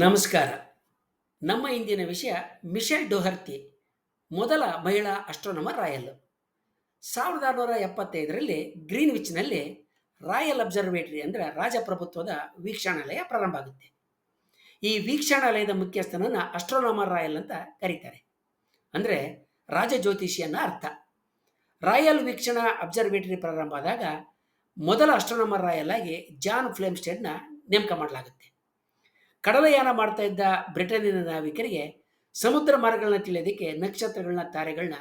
ನಮಸ್ಕಾರ. ನಮ್ಮ ಇಂದಿನ ವಿಷಯ ಮಿಶೆಲ್ ಡೊಹರ್ತಿ, ಮೊದಲ ಮಹಿಳಾ ಅಸ್ಟ್ರೋನಮರ್ ರಾಯಲ್. ಸಾವಿರದ ಆರುನೂರ ಎಪ್ಪತ್ತೈದರಲ್ಲಿ ಗ್ರೀನ್ವಿಚ್ನಲ್ಲಿ ರಾಯಲ್ ಅಬ್ಸರ್ವೇಟರಿ ಅಂದರೆ ರಾಜಪ್ರಭುತ್ವದ ವೀಕ್ಷಣಾಲಯ ಪ್ರಾರಂಭ ಆಗುತ್ತೆ. ಈ ವೀಕ್ಷಣಾಲಯದ ಮುಖ್ಯಸ್ಥನನ್ನು ಅಸ್ಟ್ರೋನಮರ್ ರಾಯಲ್ ಅಂತ ಕರೀತಾರೆ. ಅಂದರೆ ರಾಜ ಜ್ಯೋತಿಷಿಯನ್ನ ಅರ್ಥ. ರಾಯಲ್ ವೀಕ್ಷಣಾ ಅಬ್ಸರ್ವೇಟರಿ ಪ್ರಾರಂಭ ಆದಾಗ ಮೊದಲ ಅಸ್ಟ್ರೋನಮರ್ ರಾಯಲ್ ಆಗಿ ಜಾನ್ ಫ್ಲೇಮ್ಸ್ಟೆಡ್ನ ನೇಮಕ ಮಾಡಲಾಗುತ್ತೆ. ಕಡಲಯಾನ ಮಾಡ್ತಾ ಇದ್ದ ಬ್ರಿಟನ್ನಿನ ನಾವಿಕರಿಗೆ ಸಮುದ್ರ ಮಾರ್ಗಗಳನ್ನ ತಿಳಿಯೋದಕ್ಕೆ ನಕ್ಷತ್ರಗಳನ್ನ, ತಾರೆಗಳನ್ನ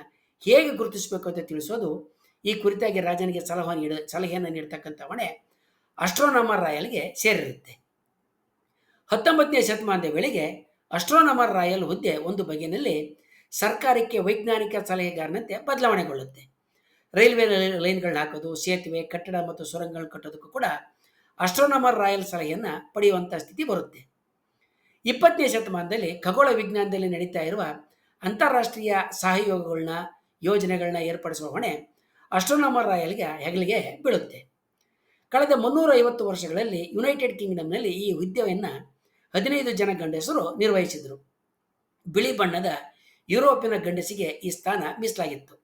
ಹೇಗೆ ಗುರುತಿಸಬೇಕು ಅಂತ ತಿಳಿಸೋದು ಈ ಕುರಿತಾಗಿ ರಾಜನಿಗೆ ಸಲಹೆ ನೀಡ, ಸಲಹೆಯನ್ನು ನೀಡ್ತಕ್ಕಂಥ ಹೊಣೆ ಅಸ್ಟ್ರೋನಮರ್ ರಾಯಲ್ಗೆ ಸೇರಿರುತ್ತೆ. ಹತ್ತೊಂಬತ್ತನೇ ಶತಮಾನದ ವೇಳೆಗೆ ಅಸ್ಟ್ರೋನಮರ್ ರಾಯಲ್ ಹುದ್ದೆ ಒಂದು ಬಗೆಯಲ್ಲಿ ಸರ್ಕಾರಕ್ಕೆ ವೈಜ್ಞಾನಿಕ ಸಲಹೆಗಾರನಂತೆ ಬದಲಾವಣೆಗೊಳ್ಳುತ್ತೆ. ರೈಲ್ವೆ ಲೈನ್ಗಳನ್ನ ಹಾಕೋದು, ಸೇತುವೆ, ಕಟ್ಟಡ ಮತ್ತು ಸುರಂಗಗಳನ್ನ ಕಟ್ಟೋದಕ್ಕೂ ಕೂಡ ಅಸ್ಟ್ರೋನಮರ್ ರಾಯಲ್ ಸಲಹೆಯನ್ನು ಪಡೆಯುವಂಥ ಸ್ಥಿತಿ ಬರುತ್ತೆ. ಇಪ್ಪತ್ತನೇ ಶತಮಾನದಲ್ಲಿ ಖಗೋಳ ವಿಜ್ಞಾನದಲ್ಲಿ ನಡೀತಾ ಇರುವ ಅಂತಾರಾಷ್ಟ್ರೀಯ ಸಹಯೋಗಗಳನ್ನ ಯೋಜನೆಗಳನ್ನ ಏರ್ಪಡಿಸುವ ಹೊಣೆ ಅಸ್ಟ್ರೋನಮರ್ ರಾಯಲ್ಗೆ, ಹೆಗಲಿಗೆ ಬೀಳುತ್ತೆ. ಕಳೆದ ಮುನ್ನೂರ ಐವತ್ತು ವರ್ಷಗಳಲ್ಲಿ ಯುನೈಟೆಡ್ ಕಿಂಗ್ಡಮ್ನಲ್ಲಿ ಈ ಹುದ್ದೆಯನ್ನು ಹದಿನೈದು ಜನ ಗಂಡಸರು ನಿರ್ವಹಿಸಿದರು. ಬಿಳಿ ಬಣ್ಣದ ಯುರೋಪಿನ ಗಂಡಸಿಗೆ ಈ ಸ್ಥಾನ ಮೀಸಲಾಗಿತ್ತು.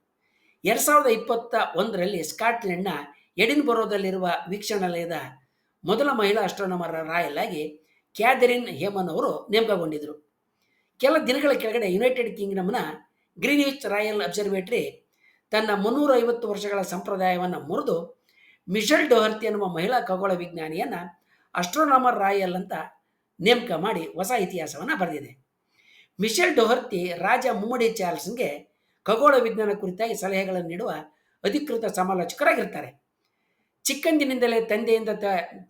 ಎರಡು ಸಾವಿರದ ಇಪ್ಪತ್ತ ಒಂದರಲ್ಲಿ ಸ್ಕಾಟ್ಲೆಂಡ್ನ ಎಡಿನ್ಬರೋದಲ್ಲಿರುವ ವೀಕ್ಷಣಾಲಯದ ಮೊದಲ ಮಹಿಳಾ ಅಸ್ಟ್ರೋನಮರ್ ರಾಯಲ್ ಆಗಿ ಕ್ಯಾದರಿನ್ ಹೇಮನ್ ಅವರು ನೇಮಕಗೊಂಡಿದ್ದರು. ಕೆಲ ದಿನಗಳ ಕೆಳಗಡೆ ಯುನೈಟೆಡ್ ಕಿಂಗ್ಡಮ್ನ ಗ್ರೀನ್ವಿಚ್ ರಾಯಲ್ ಅಬ್ಸರ್ವೇಟರಿ ತನ್ನ ಮುನ್ನೂರ ಐವತ್ತು ವರ್ಷಗಳ ಸಂಪ್ರದಾಯವನ್ನು ಮುರಿದು ಮಿಷಲ್ ಡೊಹರ್ತಿ ಎನ್ನುವ ಮಹಿಳಾ ಖಗೋಳ ವಿಜ್ಞಾನಿಯನ್ನು ಅಸ್ಟ್ರೋನಾಮರ್ ರಾಯಲ್ ಅಂತ ನೇಮಕ ಮಾಡಿ ಹೊಸ ಇತಿಹಾಸವನ್ನು ಬರೆದಿದೆ. ಮಿಷೆಲ್ ಡೊಹರ್ತಿ ರಾಜ ಮುಮ್ಮಡಿ ಚಾರ್ಲ್ಸ್ಗೆ ಖಗೋಳ ವಿಜ್ಞಾನ ಕುರಿತಾಗಿ ಸಲಹೆಗಳನ್ನು ನೀಡುವ ಅಧಿಕೃತ ಸಮಾಲೋಚಕರಾಗಿರ್ತಾರೆ. ಚಿಕ್ಕಂದಿನಿಂದಲೇ ತಂದೆಯಿಂದ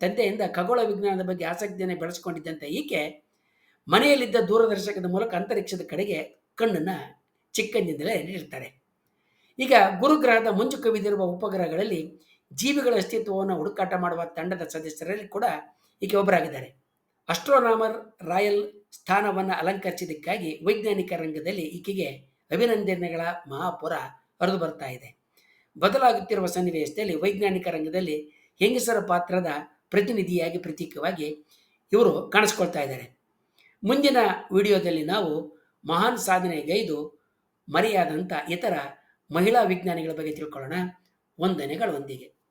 ತಂದೆಯಿಂದ ಖಗೋಳ ವಿಜ್ಞಾನದ ಬಗ್ಗೆ ಆಸಕ್ತಿಯನ್ನು ಬೆಳೆಸ್ಕೊಂಡಿದ್ದಂಥ ಈಕೆ ಮನೆಯಲ್ಲಿದ್ದ ದೂರದರ್ಶಕದ ಮೂಲಕ ಅಂತರಿಕ್ಷದ ಕಡೆಗೆ ಕಣ್ಣನ್ನು ಚಿಕ್ಕಂದಿನಿಂದಲೇ ನೀಡ್ತಾರೆ ಈಗ ಗುರುಗ್ರಹದ ಮುಂಚು ಕವಿದಿರುವ ಉಪಗ್ರಹಗಳಲ್ಲಿ ಜೀವಿಗಳ ಅಸ್ತಿತ್ವವನ್ನು ಹುಡುಕಾಟ ಮಾಡುವ ತಂಡದ ಸದಸ್ಯರಲ್ಲಿ ಕೂಡ ಈಕೆ ಒಬ್ಬರಾಗಿದ್ದಾರೆ. ಅಸ್ಟ್ರೋನಾಮರ್ ರಾಯಲ್ ಸ್ಥಾನವನ್ನು ಅಲಂಕರಿಸಿದ್ದಕ್ಕಾಗಿ ವೈಜ್ಞಾನಿಕ ರಂಗದಲ್ಲಿ ಈಕೆಗೆ ಅಭಿನಂದನೆಗಳ ಮಹಾಪುರ ಹರಿದು ಬರ್ತಾ ಇದೆ. ಬದಲಾಗುತ್ತಿರುವ ಸನ್ನಿವೇಶದಲ್ಲಿ ವೈಜ್ಞಾನಿಕ ರಂಗದಲ್ಲಿ ಹೆಂಗಸರ ಪಾತ್ರದ ಪ್ರತಿನಿಧಿಯಾಗಿ ಪ್ರತೀಕವಾಗಿ ಇವರು ಕಾಣಿಸ್ಕೊಳ್ತಾ ಇದ್ದಾರೆ. ಮುಂದಿನ ವಿಡಿಯೋದಲ್ಲಿ ನಾವು ಮಹಾನ್ ಸಾಧನೆಗೈದು ಮರೆಯಾದಂಥ ಇತರ ಮಹಿಳಾ ವಿಜ್ಞಾನಿಗಳ ಬಗ್ಗೆ ತಿಳ್ಕೊಳ್ಳೋಣ. ವಂದನೆಗಳೊಂದಿಗೆ